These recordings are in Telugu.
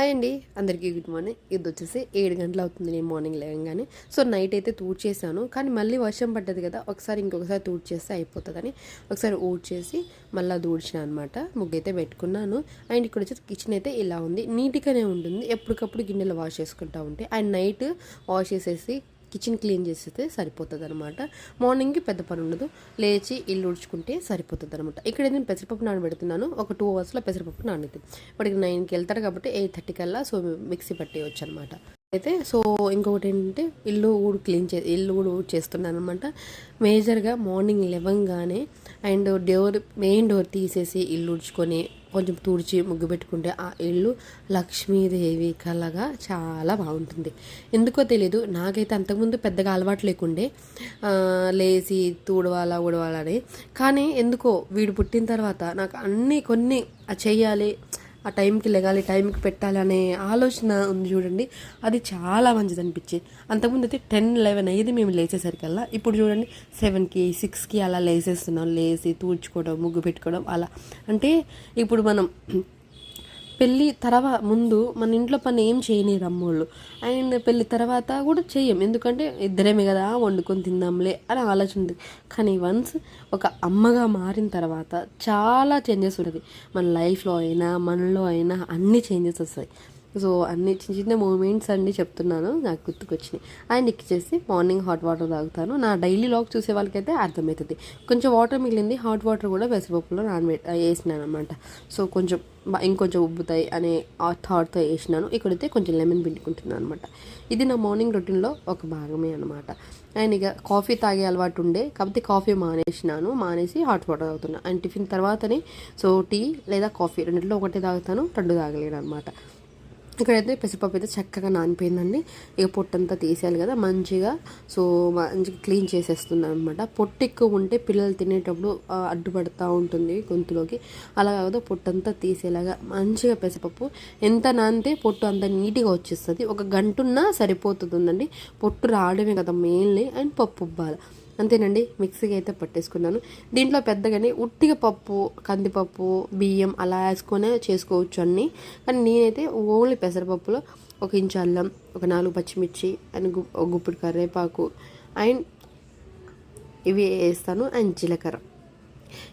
హాయ్ అండి. అందరికీ గుడ్ మార్నింగ్. ఇది వచ్చేసి ఏడు గంటలు అవుతుంది నేను మార్నింగ్ లేవగానే. సో నైట్ అయితే తూడ్ చేశాను కానీ మళ్ళీ వర్షం పడ్డది కదా ఒకసారి ఇంకొకసారి తూడ్ చేస్తే అయిపోతుందని ఒకసారి ఊడ్చేసి మళ్ళీ దూడ్చిన అనమాట ముగ్గు అయితే పెట్టుకున్నాను. అండ్ ఇక్కడ వచ్చేసి కిచెన్ అయితే ఇలా ఉంది. నీట్గానే ఉంటుంది. ఎప్పటికప్పుడు గిన్నెలు వాష్ చేసుకుంటూ ఉంటే. అండ్ నైట్ వాష్ చేసేసి కిచెన్ క్లీన్ చేస్తే సరిపోతుంది అనమాట మార్నింగ్కి పెద్ద పని ఉండదు. లేచి ఇల్లు ఉడుచుకుంటే సరిపోతుంది అనమాట ఇక్కడ నేను పెసరపప్పు నానబెడుతున్నాను. ఒక టూ అవర్స్లో పెసరపప్పు నానుతుంది ఇప్పటికి నైన్కి వెళ్తారు కాబట్టి ఎయిట్ థర్టీ కల్లా సో మిక్సీ పట్టేయచ్చు అనమాట అయితే సో ఇంకొకటి ఏంటంటే ఇల్లు ఊడు క్లీన్ చే ఇల్లు కూడా ఊడు చేస్తున్నాను అనమాట మేజర్గా మార్నింగ్ లెవెన్గానే అండ్ డోర్ మెయిన్ డోర్ తీసేసి ఇల్లు ఉడుచుకొని కొంచెం తుడిచి ముగ్గు పెట్టుకుంటే ఆ ఇల్లు లక్ష్మీదేవి కలగా చాలా బాగుంటుంది. ఎందుకో తెలియదు నాకైతే అంతకుముందు పెద్దగా అలవాటు లేకుండే లేచి తూడవాలా ఉడవాలని కానీ ఎందుకో వీడు పుట్టిన తర్వాత నాకు అన్నీ కొన్ని చేయాలి ఆ టైంకి లెగాలి టైంకి పెట్టాలి అనే ఆలోచన ఉంది చూడండి. అది చాలా మంచిది అనిపించేది. అంతకుముందు అయితే టెన్ లెవెన్ అయ్యేది మేము లేచేసరికల్లా ఇప్పుడు చూడండి సెవెన్కి సిక్స్కి అలా లేసేస్తున్నాం. లేచి తూడ్చుకోవడం ముగ్గు పెట్టుకోవడం అలా. అంటే ఇప్పుడు మనం పెళ్ళి తర్వాత ముందు మన ఇంట్లో పని ఏం చేయని రమ్మోళ్ళు అండ్ పెళ్ళి తర్వాత కూడా చేయం. ఎందుకంటే ఇద్దరేమే కదా వండుకొని తిందాంలే అని ఆలోచన ఉంది. కానీ వన్స్ ఒక అమ్మగా మారిన తర్వాత చాలా చేంజెస్ ఉంటుంది మన లైఫ్లో అయినా మనలో అయినా అన్ని చేంజెస్ వస్తాయి. సో అన్ని చిన్న చిన్న మూమెంట్స్ అన్ని చెప్తున్నాను నాకు గుర్తుకొచ్చినాయి. అండ్ ఇచ్చేసి మార్నింగ్ హాట్ వాటర్ తాగుతాను. నా డైలీ లాగ్ చూసే వాళ్ళకైతే అర్థమవుతుంది. కొంచెం వాటర్ మిగిలింది హాట్ వాటర్ కూడా పెసరపప్పులో నానబె వేసినాను అనమాట సో కొంచెం ఇంకొంచెం ఉబ్బుతాయి అనే థాట్తో వేసినాను. ఇక్కడైతే కొంచెం లెమన్ పిండుకుంటున్నాను అనమాట ఇది నా మార్నింగ్ రొటీన్లో ఒక భాగమే అనమాట అండ్ ఇక కాఫీ తాగే అలవాటు ఉండే కాబట్టి కాఫీ మానేసినాను. మానేసి హాట్ వాటర్ తాగుతున్నా. అండ్ టిఫిన్ తర్వాతనే సో టీ లేదా కాఫీ రెండింటిలో ఒకటే తాగుతాను రెండు తాగలేను అనమాట ఇక్కడైతే పెసరపప్పు అయితే చక్కగా నానిపోయిందండి. ఇక పొట్టంతా తీసేయాలి కదా మంచిగా. సో మంచిగా క్లీన్ చేసేస్తున్నాను అనమాట పొట్టు ఎక్కువ ఉంటే పిల్లలు తినేటప్పుడు అడ్డుపడుతూ అడ్డుపడతా ఉంటుంది గొంతులోకి. అలా కాదు పొట్టంతా తీసేలాగా మంచిగా పెసరపప్పు. ఎంత నానితే పొట్టు అంత నీట్గా వచ్చేస్తుంది. ఒక గంటున్నా సరిపోతుందండి. పొట్టు రావడమే కదా మెయిన్లీ. అండ్ పప్పు ఉబ్బాలి. అంతేనండి మిక్సీకి అయితే పట్టేసుకున్నాను. దీంట్లో పెద్దగానే ఉట్టిగా పప్పు కందిపప్పు బియ్యం అలా వేసుకొనే చేసుకోవచ్చు అన్ని. కానీ నేనైతే ఓన్లీ పెసరపప్పులో ఒక ఇంచు అల్లం ఒక నాలుగు పచ్చిమిర్చి అండ్ గు ఒక గుప్పిడి కరివేపాకు అండ్ ఇవి వేస్తాను అండ్ జీలకర్ర.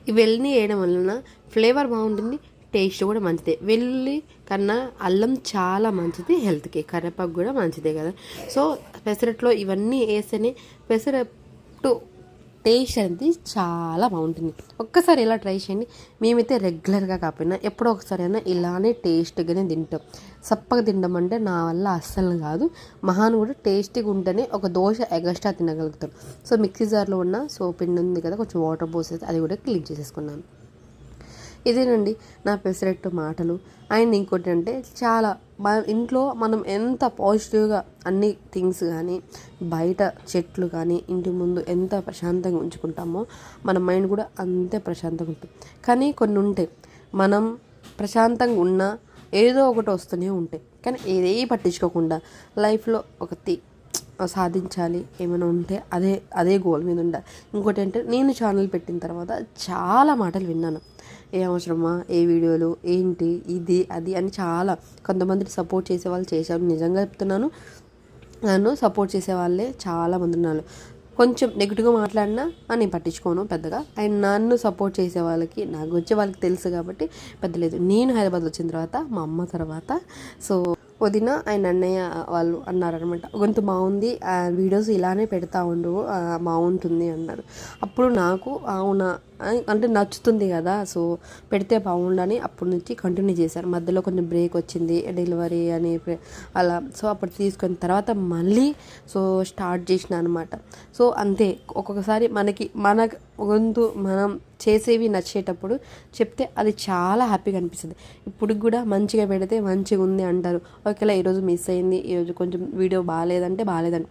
ఇవన్నీ వేయడం వలన ఫ్లేవర్ బాగుంటుంది టేస్ట్ కూడా మంచిదే. వెల్లుల్లి కన్నా అల్లం చాలా మంచిది హెల్త్కి. కరివేపాకు కూడా మంచిదే కదా. సో పెసరట్లో ఇవన్నీ వేస్తేనే పెసరట్టు టేస్ట్ అనేది చాలా బాగుంటుంది. ఒక్కసారి ఇలా ట్రై చేయండి. మేమైతే రెగ్యులర్గా కాకపోయినా ఎప్పుడో ఒకసారి అయినా ఇలానే టేస్ట్గానే తింటాం. సప్పగా తినడం అంటే నా వల్ల అస్సలు కాదు. మహాన్ కూడా టేస్టీగా ఉంటేనే ఒక దోశ ఎగస్ట్రా తినగలుగుతాం. సో మిక్సీ జార్లో ఉన్న సో పిండి ఉంది కదా కొంచెం వాటర్ పోసేసి అది కూడా క్లీన్ చేసేసుకున్నాను. ఇదేనండి నా పెసరెట్టు మాటలు. అండ్ ఇంకోటి అంటే చాలా మన ఇంట్లో మనం ఎంత పాజిటివ్గా అన్ని థింగ్స్ కానీ బయట చెట్లు కానీ ఇంటి ముందు ఎంత ప్రశాంతంగా ఉంచుకుంటామో మన మైండ్ కూడా అంతే ప్రశాంతంగా ఉంటుంది. కానీ కొన్ని ఉంటాయి. మనం ప్రశాంతంగా ఉన్నా ఏదో ఒకటి వస్తూనే ఉంటాయి. కానీ ఏదే పట్టించుకోకుండా లైఫ్లో ఒక సాధించాలి ఏమైనా ఉంటే అదే అదే గోల్ మీద ఉండాలి. ఇంకోటి అంటే నేను ఛానల్ పెట్టిన తర్వాత చాలా మాటలు విన్నాను. ఏ అవసరమా? ఏ వీడియోలు? ఏంటి? ఇది అది అని చాలా కొంతమంది సపోర్ట్ చేసే వాళ్ళు చేశారు. నిజంగా చెప్తున్నాను నన్ను సపోర్ట్ చేసే వాళ్ళే చాలామంది ఉన్నారు. కొంచెం నెగిటివ్గా మాట్లాడినా నేను పట్టించుకోను పెద్దగా. అండ్ నన్ను సపోర్ట్ చేసే వాళ్ళకి నాకు వచ్చే వాళ్ళకి తెలుసు కాబట్టి పెద్ద లేదు. నేను హైదరాబాద్ వచ్చిన తర్వాత మా అమ్మ తర్వాత. సో వదిన ఆయన అన్నయ్య వాళ్ళు అన్నారనమాట. గొంతు బాగుంది వీడియోస్ ఇలానే పెడతా ఉండు బాగుంటుంది అన్నారు. అప్పుడు నాకు అవునా అంటే నచ్చుతుంది కదా సో పెడితే బాగుండని అప్పటి నుంచి కంటిన్యూ చేశారు. మధ్యలో కొంచెం బ్రేక్ వచ్చింది డెలివరీ అని అలా. సో అప్పుడు తీసుకున్న తర్వాత మళ్ళీ సో స్టార్ట్ చేసిన అనమాట సో అంతే ఒక్కొక్కసారి మనకి మన గొంతు మనం చేసేవి నచ్చేటప్పుడు చెప్తే అది చాలా హ్యాపీగా అనిపిస్తుంది. ఇప్పుడు కూడా మంచిగా పెడితే మంచిగా ఉంది అంటారు ఒకవేళ ఈరోజు మిస్ అయింది ఈరోజు కొంచెం వీడియో బాగాలేదంటే బాగాలేదని.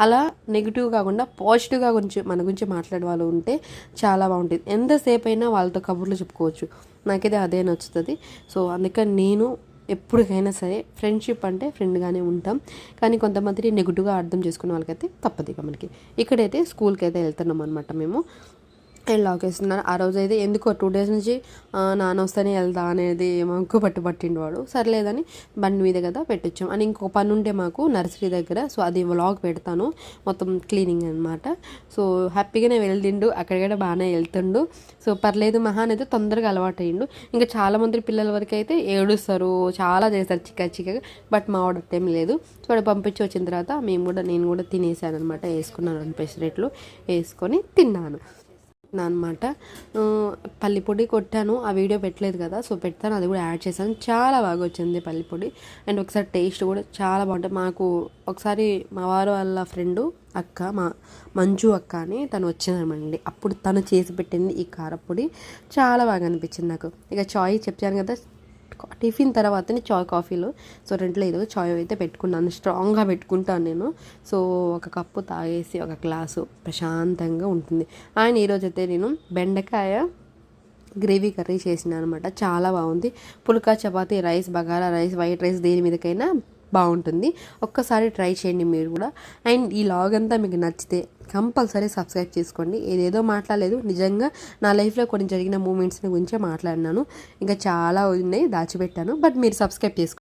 అలా నెగిటివ్ కాకుండా పాజిటివ్గా గురించి మన గురించి మాట్లాడే వాళ్ళు ఉంటే చాలా బాగుంటుంది. ఎంతసేపు అయినా వాళ్ళతో కబుర్లు చెప్పుకోవచ్చు. నాకైతే అదే నచ్చుతుంది. సో అందుకని నేను ఎప్పటికైనా సరే ఫ్రెండ్షిప్ అంటే ఫ్రెండ్గానే ఉంటాం. కానీ కొంతమంది నెగిటివ్గా అర్థం చేసుకునే వాళ్ళకైతే తప్పదిగా మనకి. ఇక్కడైతే స్కూల్కి అయితే వెళ్తున్నాం అనమాట మేము. అండ్ లాక్ వేస్తున్నాను. ఆ రోజు అయితే ఎందుకో టూ డేస్ నుంచి నాన్న వస్తేనే వెళ్దా అనేది మాకు పట్టు పట్టిండు వాడు. సర్లేదని బండి మీద కదా పెట్టించాం అని ఇంకో పని ఉంటే మాకు నర్సరీ దగ్గర సో అది వ్లాగ్ పెడతాను. మొత్తం క్లీనింగ్ అనమాట సో హ్యాపీగానే వెళ్తుండు. అక్కడికక్కడ బాగానే వెళ్తుండు. సో పర్లేదు మహాన్ అయితే తొందరగా అలవాటు అయ్యిండు ఇంకా చాలామంది పిల్లల వరకు అయితే ఏడుస్తారు. చాలా చేస్తారు చిక్క చిక్కగా. బట్ మా వాడు టైం లేదు. సో వాడు పంపించి వచ్చిన తర్వాత మేము కూడా నేను కూడా తినేసాను అనమాట వేసుకున్నాను రెండు పెసరెట్లు వేసుకొని తిన్నాను. అనమాట పల్లిపొడి కొట్టాను ఆ వీడియో పెట్టలేదు కదా సో పెడతాను అది కూడా యాడ్ చేశాను. చాలా బాగా వచ్చింది పల్లిపొడి అండ్ ఒకసారి టేస్ట్ కూడా చాలా బాగుంటుంది. మాకు ఒకసారి మా వారు వాళ్ళ ఫ్రెండు అక్క మా మంజు అక్క అని తను వచ్చిందనమండి అప్పుడు తను చేసి పెట్టింది ఈ కారపొడి. చాలా బాగా అనిపించింది నాకు. ఇక చాయ్ చెప్పాను కదా టిఫిన్ తర్వాతనే చాయ్ కాఫీలు. సో రెంట్లో ఏదో చాయ్ అయితే పెట్టుకున్నాను. స్ట్రాంగ్గా పెట్టుకుంటాను నేను. సో ఒక కప్పు తాగేసి ఒక గ్లాసు ప్రశాంతంగా ఉంటుంది. ఆయన ఈరోజు అయితే నేను బెండకాయ గ్రేవీ కర్రీ చేసిన అనమాట చాలా బాగుంది. Phulka chapati rice bagara rice white rice దేని మీదకైనా బాగుంటుంది. ఒక్కసారి ట్రై చేయండి మీరు కూడా. అండ్ ఈ లాగ్ అంతా మీకు నచ్చితే కంపల్సరీ సబ్స్క్రైబ్ చేసుకోండి. ఏదేదో మాట్లాడలేదు. నిజంగా నా లైఫ్లో కొన్ని జరిగిన మూమెంట్స్ని గురించే మాట్లాడినాను. ఇంకా చాలా ఉన్నాయి దాచిపెట్టాను. బట్ మీరు సబ్స్క్రైబ్ చేసుకోండి.